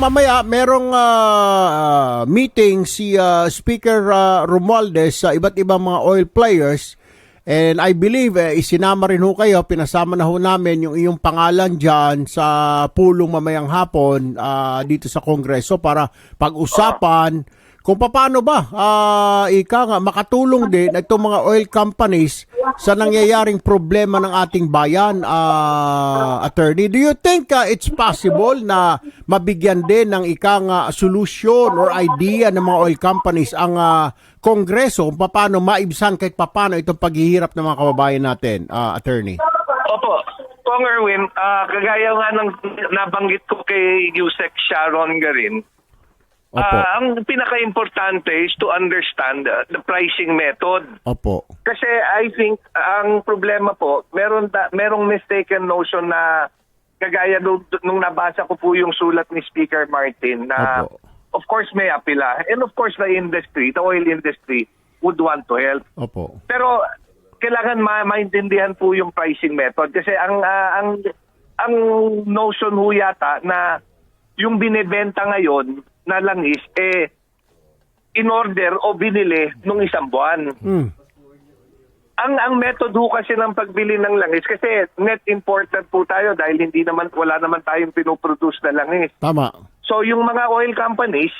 mamaya merong ah, meeting si ah, Speaker ah, Romualdez sa iba't ibang mga oil players. And I believe eh, isinama rin ho kayo, pinasama na ho namin yung iyong pangalan dyan sa pulong mamayang hapon ah, dito sa Kongreso para pag-usapan kung paano ba ah, ika nga makatulong din itong mga oil companies sa nangyayaring problema ng ating bayan ah, attorney do you think ah, it's possible na mabigyan din ng ika nga solution or idea ng mga oil companies ang ah, kongreso kung paano maibsan kahit paano itong paghihirap ng mga kababayan natin ah, attorney Opo. Kong Erwin, ah, kagaya nga ng nabanggit ko kay Yusek Sharon Garin, Opo. ah, ang pinaka-importante is to understand ah, the pricing method. opo Kasi I think ang problema po, meron ta, merong mistaken notion na kagaya nung, nung nabasa ko po yung sulat ni Speaker Martin na Opo. of course may apila and of course the industry, the oil industry would want to help. opo Pero kailangan ma- maintindihan po yung pricing method kasi ang ah, ang ang notion ho yata na yung binebenta ngayon na langis eh in order o binili nung isang buwan. Hmm. Ang ang method ho kasi ng pagbili ng langis kasi net imported po tayo dahil hindi naman wala naman tayong pinoproduce na langis. tama So yung mga oil companies,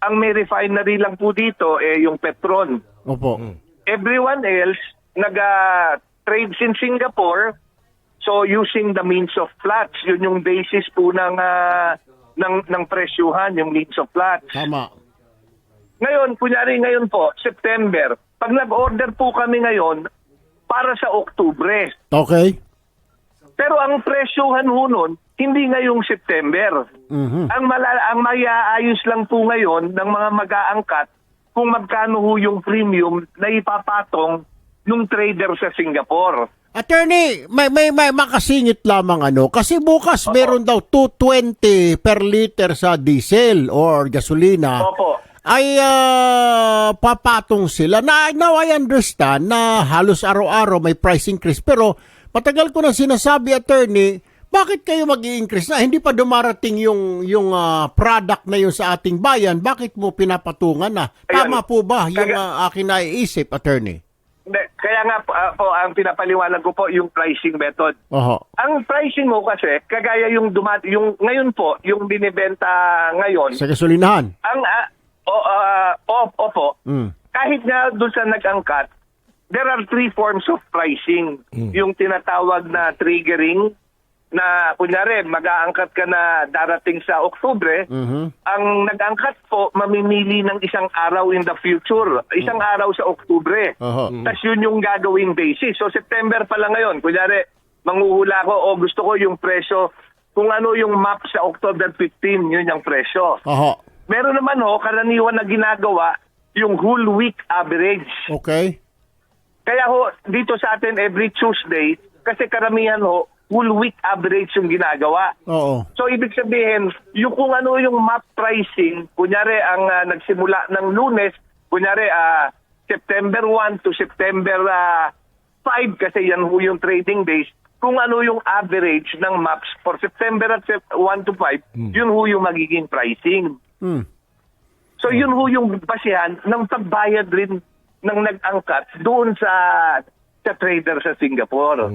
ang may refinery lang po dito eh yung Petron opo everyone else nag-trades in Singapore. So using the means of flats, yun yung basis po ng ah, ng ng presyuhan, yung means of flats. tama Ngayon, kunyari ngayon po, September, pag nag-order po kami ngayon para sa Oktubre. okay Pero ang presyuhan ho nun, hindi ngayong September. Mhm. Ang mala- ang maiaayos lang po ngayon ng mga mag-aangkat kung magkano ho yung premium na ipapatong nung trader sa Singapore. Attorney, may may may makasingit lamang ano kasi bukas meron daw 220 per liter sa diesel or gasolina. Opo. Ay ah, papatong sila. Na now I understand na halos araw-araw may price increase pero matagal ko na sinasabi attorney, bakit kayo mag-i-increase na? Hindi pa dumarating yung yung ah, product na yun sa ating bayan. Bakit mo pinapatungan na? Tama Ayan. po ba yung Kaga- ah, akin naiisip, attorney? Kaya nga po, ah, po, ang pinapaliwanag ko po yung pricing method. Oho. Ang pricing mo kasi, kagaya yung dumat yung ngayon po, yung binibenta ngayon, Sa gasolinahan. ang ah, o, ah, o- opo, Mm. kahit nga doon sa nag-angkat, there are three forms of pricing. Yung tinatawag na triggering, na kunyari mag-aangkat ka na darating sa Oktubre, Mhm. ang nag-angkat po mamimili ng isang araw in the future, isang araw sa Oktubre. Oho. Tapos yun yung gagawing basis. So September pa lang ngayon, kunyari, manguhula ko o gusto ko yung presyo, kung ano yung map sa October 15, yun yung presyo. Oho. Meron naman ho, karaniwan na ginagawa, yung whole week average. Okay. Kaya ho, dito sa atin every Tuesday, kasi karamihan ho, whole week average yung ginagawa. Oo. So ibig sabihin, yung kung ano yung map pricing, kunyari ang ah, nagsimula ng lunes, kunyari ah, September 1 to September ah, 5 kasi yan ho yung trading days, kung ano yung average ng maps for September at Sep- 1 to 5, yun ho yung magiging pricing. Hmm. So yun ho yung basihan ng pagbayad rin ng nag-angkat doon sa sa trader sa Singapore.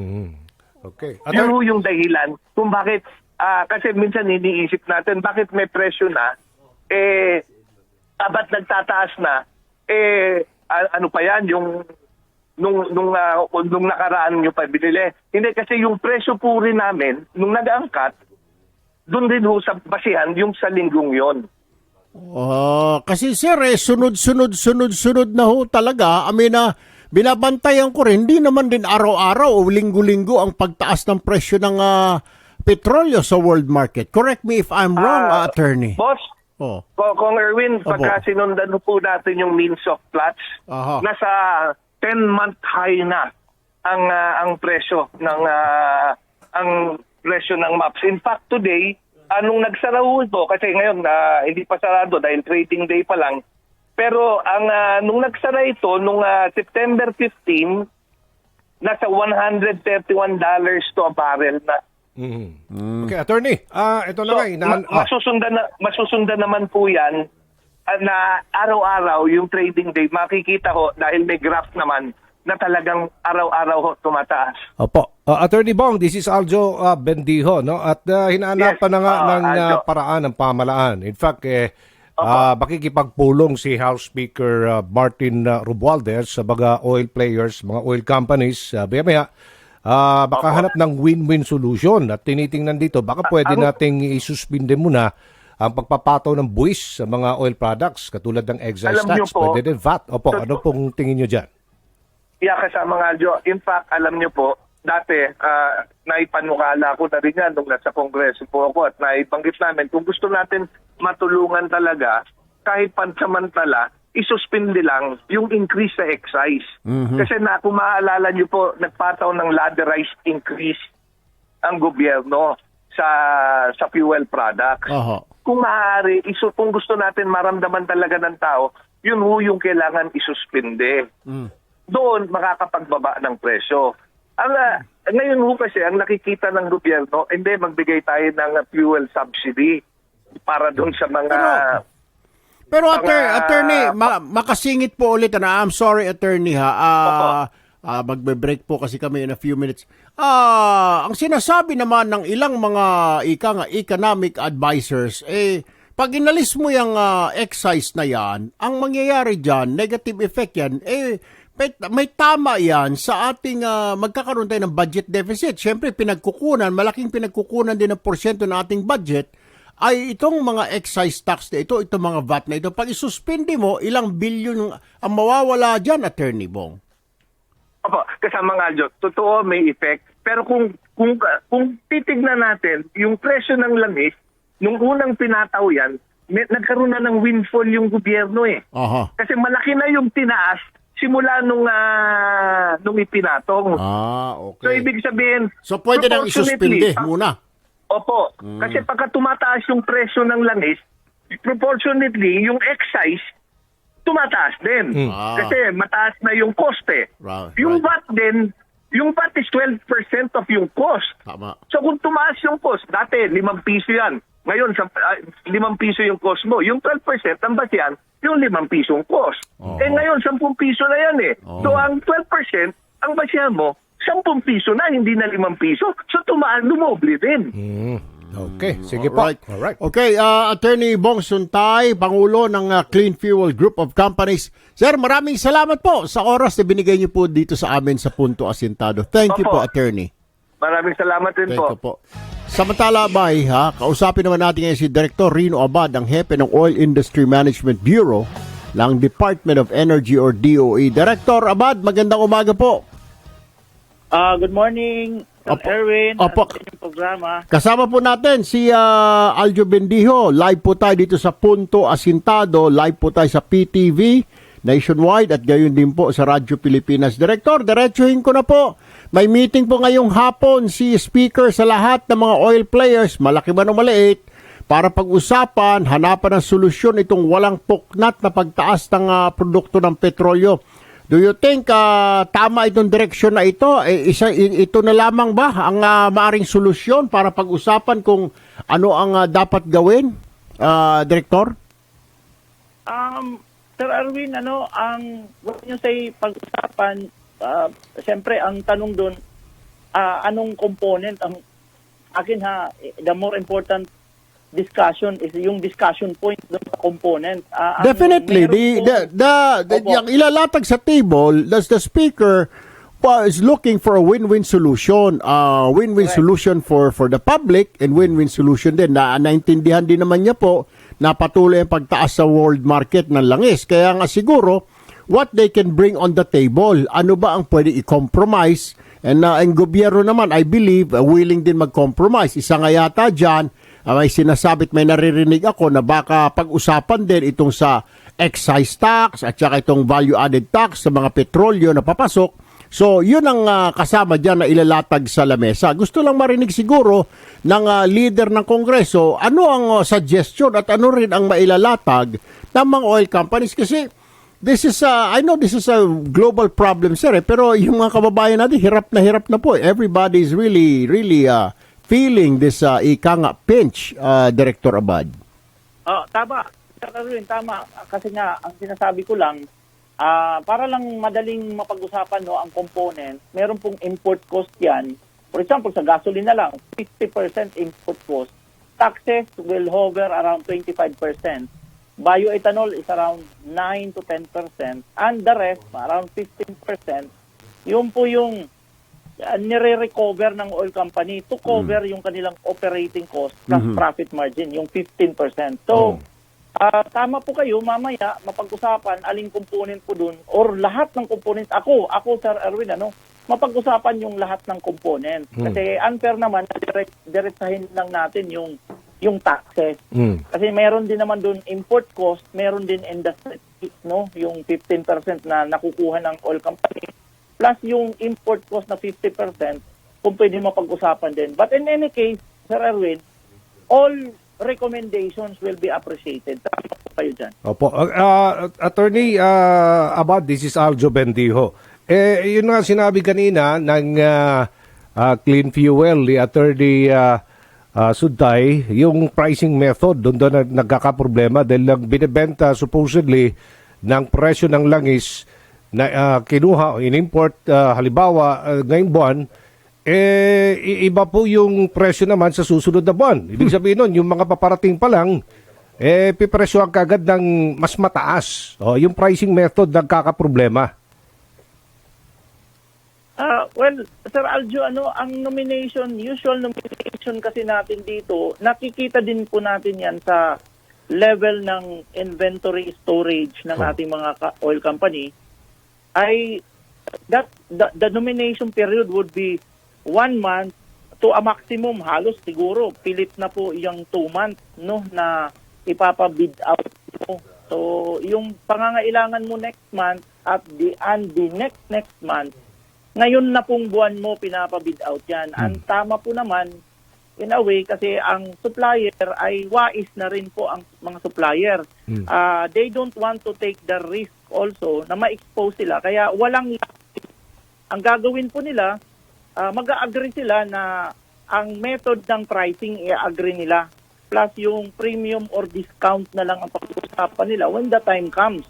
Okay. Yun Attorney, ho yung dahilan kung bakit, ah, kasi minsan iniisip natin, bakit may presyo na, eh, abat nagtataas na, eh, a- ano pa yan, yung, nung, nung, ah, nung nakaraan nyo pa binili. Hindi, kasi yung presyo po rin namin, nung nag-angkat, doon din ho sa basihan, yung sa linggong yon. Ah, kasi sir, eh, sunod-sunod, sunod-sunod na ho talaga. I mean, ah, binabantayan ko rin, hindi naman din araw-araw o linggo-linggo ang pagtaas ng presyo ng ah, petrolyo sa world market. Correct me if I'm wrong, ah, attorney. Boss, Oh. Ko- Kong Erwin, pagka sinundan po natin yung means of flats, Aha. nasa 10-month high na ang ah, ang presyo ng ah, ang presyo ng maps. In fact, today, anong nagsara ito, kasi ngayon ah, hindi pa sarado dahil trading day pa lang, pero ang ah, nung nagsara ito, nung ah, September 15, nasa $131 to a barrel na Mhm. Okay, attorney. Ah, ito na So, nga. Inaan, ma- masusundan, na, masusundan naman po yan ah, na araw-araw yung trading day, makikita ho dahil may graph naman na talagang araw-araw ho tumataas. Opo. Uh, Attorney Bong, this is Aljo uh, Bendijo, no? At uh, hinaanapan Yes, na nga ah, ng uh, paraan ng pamalaan. In fact, eh, uh, makikipagpulong si House Speaker uh, Martin uh, Romualdez sa mga oil players, mga oil companies, uh, maya uh, baka Opo. hanap ng win-win solution. At tinitingnan dito, baka pwede ang- nating isuspinde muna ang pagpapataw ng buwis sa mga oil products katulad ng excise Alam niyo tax, po, pwede din VAT. Opo, tot- ano pong tingin nyo dyan? Yeah, kasama nga, Jo. In fact, alam niyo po, dati, ah, naipanukala ko na rin yan nung nasa kongreso po ako at naibanggit namin, kung gusto natin matulungan talaga, kahit pansamantala, isuspindi lang yung increase sa excise. Kasi na, kung maaalala niyo po, nagpataw ng ladderized increase ang gobyerno sa sa fuel products Aha. kung maaari, iso, kung gusto natin maramdaman talaga ng tao, yun ho yung kailangan isuspinde. Mm. Doon makakapagbaba ng presyo. Ang, ah, ngayon ho kasi, ang nakikita ng gobyerno, hindi, magbigay tayo ng fuel subsidy para doon sa mga... Pero- Pero Mga- attorney, ma- makasingit po ulit na. I'm sorry attorney ha. Ah, ah, magbe-break po kasi kami in a few minutes. Ah, ang sinasabi naman ng ilang mga ika nga economic advisors eh pag inalis mo yung ah, excise na yan, ang mangyayari diyan, negative effect yan, eh may, may tama yan sa ating ah, magkakaroon tayo ng budget deficit. Siyempre, pinagkukunan, malaking pinagkukunan din ng porsyento ng ating budget ay itong mga excise tax na ito, itong mga VAT na ito, pag isuspindi mo, ilang bilyon ang mawawala dyan, Attorney Bong. Opo, kasama nga, Jo, totoo may effect. Pero kung, kung, kung titignan natin, yung presyo ng langis, nung unang pinataw yan, may, nagkaroon na ng windfall yung gobyerno eh. Aha. Kasi malaki na yung tinaas simula nung ah, nung ipinatong. Ah, So okay. ibig sabihin, So pwede nang isuspindi proportionately, ah, muna. Opo. Kasi pagka tumataas yung presyo ng langis, proportionately yung excise tumataas din. Ah. Kasi mataas na yung coste. Right, yung right. VAT din, yung VAT is 12% of yung cost. Tama. So kung tumaas yung cost, dati 5 piso yan. Ngayon, sa, ah, 5 piso yung cost mo. Yung 12% ang bas yan, yung 5 pisong cost. Oo. Eh ngayon, 10 piso na yan eh. Oo. So ang 12%, ang bas yan mo, 10 piso na, hindi na 5 piso. So tumaan, lumoble din. Mm. Okay, sige po. Alright. Alright. Okay, uh, Attorney Bong Suntay, Pangulo ng uh, Clean Fuel Group of Companies. Sir, maraming salamat po sa oras na binigay niyo po dito sa amin sa Punto Asintado. Thank you po. Attorney. Maraming salamat din Thank po. you po. Samantala, bay, ha, kausapin naman natin ngayon si Director Rino Abad, ang hepe ng Oil Industry Management Bureau ng Department of Energy or DOE. Director Abad, magandang umaga po. Ah, good morning, Sir Opo. Erwin. Opo. Programa. Kasama po natin si ah, Aljo Bendijo. Live po tayo dito sa Punto Asintado. Live po tayo sa PTV nationwide at gayon din po sa Radyo Pilipinas. Director, diretsuhin ko na po. May meeting po ngayong hapon si Speaker sa lahat ng mga oil players, malaki man o maliit, para pag-usapan, hanapan ng solusyon itong walang puknat na pagtaas ng ah, produkto ng petrolyo. Do you think ah, tama itong direksyon na ito? Eh, isa, ito na lamang ba ang ah, maaring solusyon para pag-usapan kung ano ang ah, dapat gawin, ah, Direktor? Um, Sir Erwin, ano, ang what nyo say pag-usapan, ah, siyempre ang tanong doon, ah, anong component ang akin ha, the more important discussion is yung discussion point doon sa component. Ang Definitely. The, the, the, the, yung ilalatag sa table, does the Speaker uh, is looking for a win-win solution. Uh, win-win Correct. solution for for the public and win-win solution din. Na naintindihan din naman niya po na patuloy ang pagtaas sa world market ng langis. Kaya nga siguro, what they can bring on the table, ano ba ang pwede i-compromise? And uh, ang gobyerno naman, I believe, uh, willing din mag-compromise. Isa nga yata dyan, uh, may sinasabit, may naririnig ako na baka pag-usapan din itong sa excise tax at saka itong value-added tax sa mga petrolyo na papasok. So, yun ang ah, kasama dyan na ilalatag sa lamesa. Gusto lang marinig siguro ng ah, leader ng Kongreso, ano ang ah, suggestion at ano rin ang mailalatag ng mga oil companies kasi this is a, I know this is a global problem sir eh, pero yung mga kababayan natin hirap na hirap na po. Everybody is really really uh, feeling this uh, ika nga pinch, uh, Director Abad? Oh, tama. Erwin, tama. Kasi nga, ang sinasabi ko lang, ah, para lang madaling mapag-usapan no, ang component, meron pong import cost yan. For example, sa gasoline na lang, 50% import cost. Taxes will hover around 25%. Bioethanol is around 9 to 10%. And the rest, around 15%. Yun po yung uh, nire-recover ng oil company to cover yung kanilang operating cost plus profit margin, yung 15%. So, ah, tama po kayo, mamaya mapag-usapan aling component po dun or lahat ng component. Ako, ako Sir Erwin, ano, mapag-usapan yung lahat ng component. Kasi unfair naman na direct, diretsahin lang natin yung yung taxes. Mm. Kasi meron din naman doon import cost, meron din industry no, yung 15% na nakukuha ng oil company plus yung import cost na 50% kung pwede mapag-usapan din. But in any case, Sir Erwin, all recommendations will be appreciated. Tama po kayo dyan. Opo. Uh, uh, Attorney uh, Abad, this is Aljo Bendijo. Eh, yun nga sinabi kanina ng uh, uh, Clean Fuel, ni Attorney uh, uh, Suday, yung pricing method, doon doon na nagkakaproblema dahil lang binibenta supposedly ng presyo ng langis na uh, kinuha o in-import uh, halimbawa uh, ngayong buwan, eh, iba po yung presyo naman sa susunod na buwan. Ibig sabihin nun, yung mga paparating pa lang, eh, pipresyo ang kagad ng mas mataas. O, yung pricing method nagkakaproblema. Ah, well, Sir Aljo, ano, ang nomination, usual nomination kasi natin dito, nakikita din po natin yan sa level ng inventory storage ng Oh. ating mga oil company ay that the, the nomination period would be one month to a maximum halos siguro pilit na po yung two months no na ipapabid out mo. So yung pangangailangan mo next month at the and the next next month ngayon na pong buwan mo pinapabid out yan. Ang tama po naman, in a way, kasi ang supplier ay wais na rin po ang mga supplier. Hmm. Ah, they don't want to take the risk also na ma-expose sila. Kaya walang ang gagawin po nila, ah, mag-agree sila na ang method ng pricing i-agree nila. Plus yung premium or discount na lang ang pag-uusapan nila when the time comes.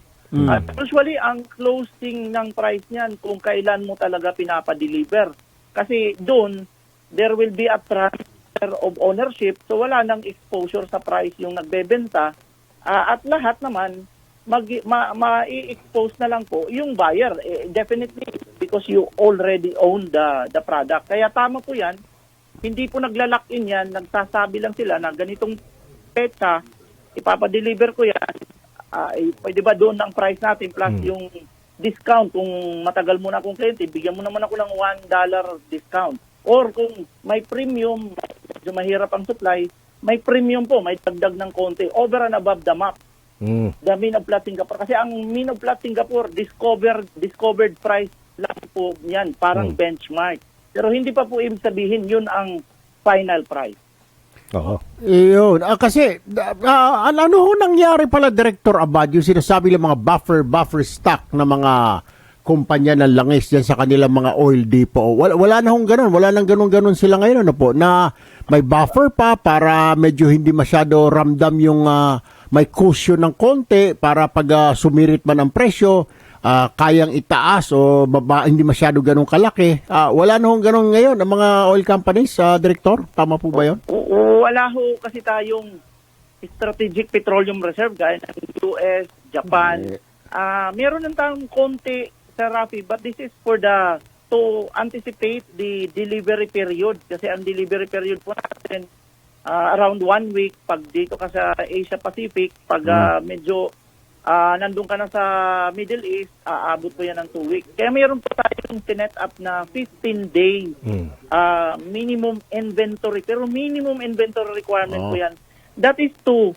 At usually, ang closing ng price niyan kung kailan mo talaga pinapadeliver. Kasi doon, there will be a transfer of ownership so wala nang exposure sa price yung nagbebenta. Ah, at lahat naman, mag, ma, ma-expose na lang po yung buyer. Eh, definitely, because you already own the, the product. Kaya tama po yan. Hindi po naglalak in yan. Nagsasabi lang sila na ganitong petsa, ipapadeliver ko yan. Ah, eh, pwede ba doon ang price natin plus yung discount kung matagal mo na akong kliyente, bigyan mo naman ako ng $1 discount. Or kung may premium, medyo mahirap ang supply, may premium po, may dagdag ng konti over and above the map Mm. the mean of plot Singapore. Kasi ang mean of plot Singapore, discovered, discovered price lang po yan, parang Hmm. benchmark. Pero hindi pa po ibig sabihin yun ang final price. Oo. Iyon. Ah, kasi, ah, ano ano ho nangyari pala, Director Abad, yung sinasabi ng mga buffer, buffer stock na mga kumpanya ng langis dyan sa kanilang mga oil depot. Wala, wala na hong ganun. Wala nang ganun-ganun sila ngayon, ano po, na may buffer pa para medyo hindi masyado ramdam yung ah, may cushion ng konti para pag ah, sumirit man ang presyo, ah, kayang itaas o baba, hindi masyado ganun kalaki. Ah, wala na hong ganun ngayon ang mga oil companies, ah, Director? Tama po ba yun? Wala ho kasi tayong strategic petroleum reserve gaya ng US, Japan. Ah, meron lang tayong konti sa Rafi but this is for the to anticipate the delivery period kasi ang delivery period po natin ah, around one week pag dito ka sa Asia Pacific pag ah, medyo ah, nandun ka na sa Middle East aabot po yan ng two weeks kaya mayroon po tayong tinet up na 15 days Mm. uh, minimum inventory. Pero minimum inventory requirement Oh. po yan. That is to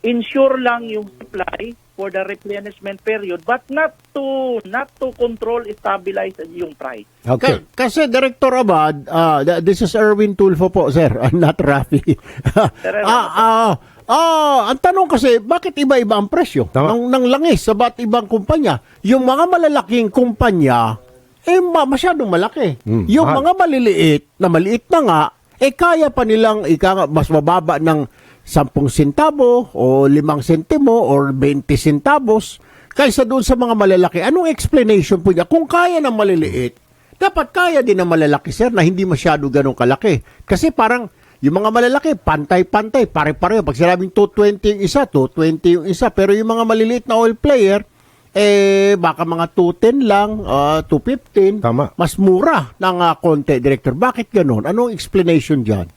ensure lang yung supply for the replenishment period but not to not to control stabilize yung price. Okay. Ka- kasi Director Abad, ah, th- this is Erwin Tulfo po, sir, I'm not Rafi. Ah, ah, ah, ang tanong kasi, bakit iba-iba ang presyo Tama. ng, ng langis sa ba't ibang kumpanya? Yung mga malalaking kumpanya, eh ma- masyadong malaki. Hmm, yung mahal. mga maliliit, na maliit na nga, Eh kaya pa nilang ika mas mababa ng 10 sentabo o 5 sentimo or 20 centavos kaysa doon sa mga malalaki. Anong explanation po niya? Kung kaya ng maliliit, dapat kaya din ng malalaki, sir, na hindi masyado ganun kalaki. Kasi parang yung mga malalaki, pantay-pantay, pare-pareho. Pag sinabing 220 yung isa, 220 yung isa. Pero yung mga maliliit na oil player, eh, baka mga 210 lang, ah, 215. Tama. Mas mura ng ah, konti, Director. Bakit ganun? Anong explanation dyan?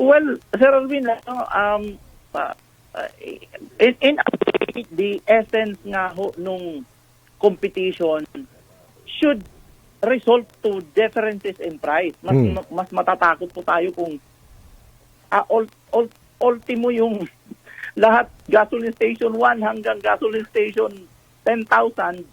Well, Sir Alvin, ano, um, uh, uh, in, in the essence nga ho nung competition should result to differences in price. Mas Hmm. ma- mas matatakot po tayo kung ah, ul- ul- ultimo yung lahat gasoline station 1 hanggang gasoline station 10,000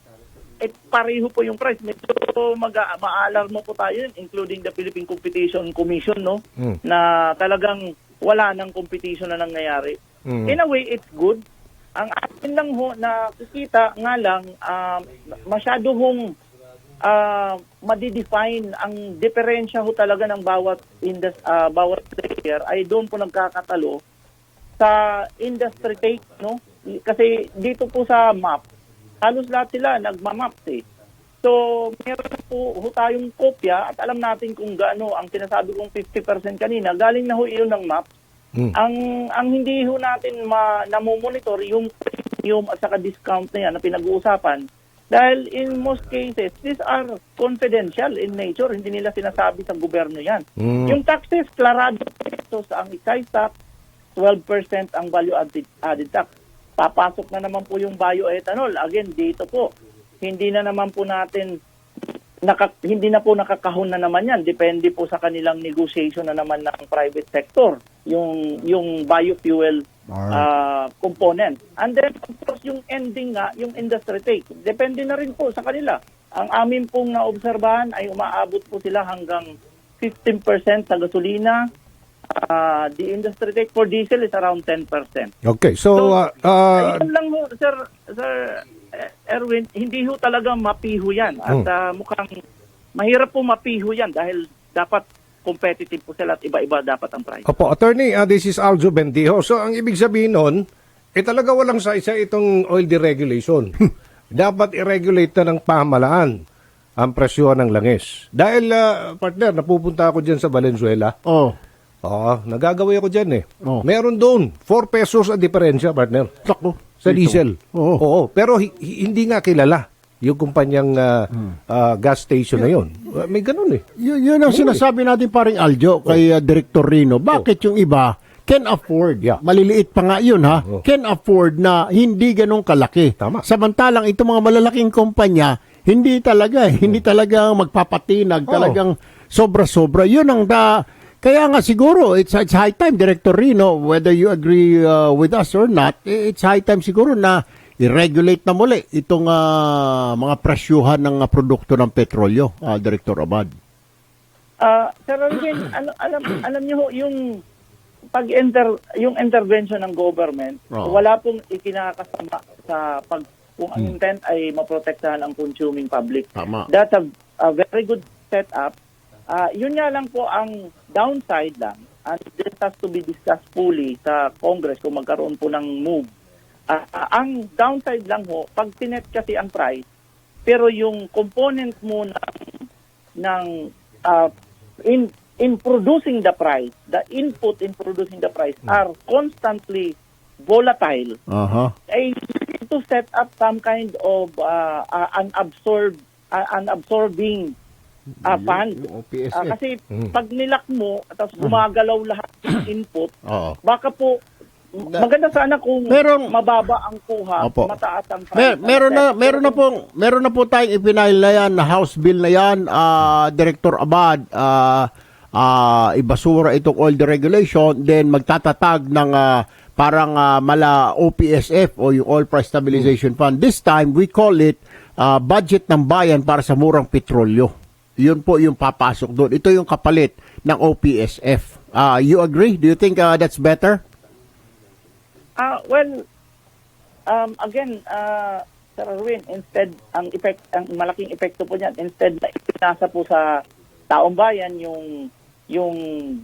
eh pareho po yung price. Medyo mag maalarmo po tayo yun, including the Philippine Competition Commission, no? Mm. Na talagang wala nang competition na nangyayari. Mm. In a way, it's good. Ang atin lang ho na kikita nga lang, um, masyado hong uh, madidefine ang diferensya ho talaga ng bawat indus, ah, bawat player ay doon po nagkakatalo sa industry take, no? Kasi dito po sa map, halos lahat sila nagmamaps eh. So, meron po ho tayong kopya at alam natin kung gaano ang sinasabi kong 50% kanina. Galing na ho iyon ng map. Mm. Ang ang hindi ho natin ma, namomonitor yung premium at saka discount na yan na pinag-uusapan. Dahil in most cases, these are confidential in nature. Hindi nila sinasabi sa gobyerno yan. Mm. Yung taxes, klarado ito sa ang excise tax, 12% ang value added, added tax. Papasok na naman po yung bioethanol. Again, dito po, hindi na naman po natin naka, hindi na po nakakahon na naman yan. Depende po sa kanilang negotiation na naman ng private sector, yung yung biofuel ah, component. And then, of course, yung ending nga, yung industry take. Depende na rin po sa kanila. Ang amin pong naobserbahan ay umaabot po sila hanggang 15% sa gasolina. Ah, the industry take for diesel is around 10%. Okay, so, uh, uh, Ayun lang ho, sir, sir eh, Erwin, hindi ho talaga mapiho yan. At Hmm. ah, mukhang mahirap po mapiho yan dahil dapat competitive po sila at iba-iba dapat ang price. Opo, attorney, uh, this is Aljo Bendijo. So, ang ibig sabihin nun, eh talaga walang sa isa itong oil deregulation. Dapat i-regulate na ng pamahalaan ang presyon ng langis. Dahil, uh, partner, napupunta ako dyan sa Valenzuela. Oh, Oo, nagagawin ako dyan eh. Oh. Meron doon, 4 pesos ang diferensya, partner, sako. sa Dito. diesel. Oo. Oo, pero hi- hi- hindi nga kilala yung kumpanyang uh, uh, gas station na yun. Uh, may ganun eh. Y- yun ang sinasabi natin paring Aljo kay uh, Director Rino. Bakit yung iba can afford, Yeah. maliliit pa nga yun ha, Oh. can afford na hindi ganong kalaki. Tama. Samantalang itong mga malalaking kumpanya, hindi talaga, eh, hindi talaga magpapatinag, Oh. talagang sobra-sobra. Yun ang da, kaya nga siguro, it's, it's high time, Director Rino, whether you agree uh, with us or not, eh, it's high time siguro na i-regulate na muli itong ah, mga presyuhan ng ah, produkto ng petrolyo, ah, Director Abad. Ah, Sir Alvin, ano, alam, alam niyo ho, yung pag-enter, yung intervention ng government, Oo. wala pong ikinakasama sa pag, kung ang intent ay maprotektahan ang consuming public. Tama. That's a, a very good setup. Ah, yun nga lang po ang downside lang, and this has to be discussed fully sa Congress kung magkaroon po ng move. Ah, ah, ang downside lang ho, pag tinet kasi ang price, pero yung component mo ng, ng ah, in in producing the price, the input in producing the price are constantly volatile Aha. ay need to set up some kind of uh, uh, an absorb uh, an absorbing uh, fund. Yung. Ah, kasi Mm. pag nilak mo tapos gumagalaw lahat ng input, Oo. baka po maganda sana kung Meron- mababa ang kuha, Opo. mataas ang price. Mer- meron na meron na pong meron na po tayong ipinail na yan na House bill na yan ah, Director Abad ah ah, ibasura itong oil deregulation then magtatatag ng ah, parang ah, mala OPSF o yung Oil Price Stabilization Fund. This time we call it ah, budget ng bayan para sa murang petrolyo. Yun po yung papasok doon. Ito yung kapalit ng OPSF. Ah, you agree? Do you think ah, that's better? Ah, well, um, again, uh, Sir Erwin, instead, ang effect, ang malaking epekto po niyan, instead na ipinasa po sa taong bayan yung yung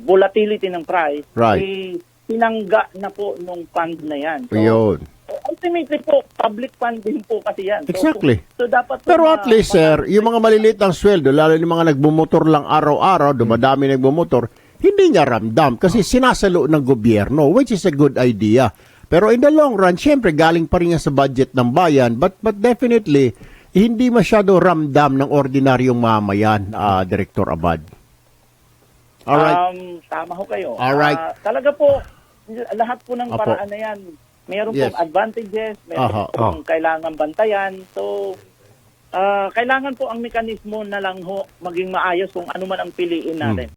volatility ng price, Right. eh, tinangga na po nung fund na yan. So, Yun. ultimately po, public fund din po kasi yan. So, Exactly. So, dapat po Pero na- at least, sir, yung mga maliliit ang sweldo, lalo yung mga nagbumotor lang araw-araw, dumadami nagbumotor, hindi niya ramdam kasi sinasalo ng gobyerno, which is a good idea. Pero in the long run, syempre, galing pa rin yan sa budget ng bayan, but, but definitely, hindi masyado ramdam ng ordinaryong mamayan, ah, Director Abad. Alright. Um, tama ho kayo. Alright. Ah, talaga po, lahat po ng Apo. paraan na yan, mayroon Yes. pong advantages, mayroon Aha. pong kailangan bantayan. So, ah, kailangan po ang mekanismo na lang ho maging maayos kung ano man ang piliin natin.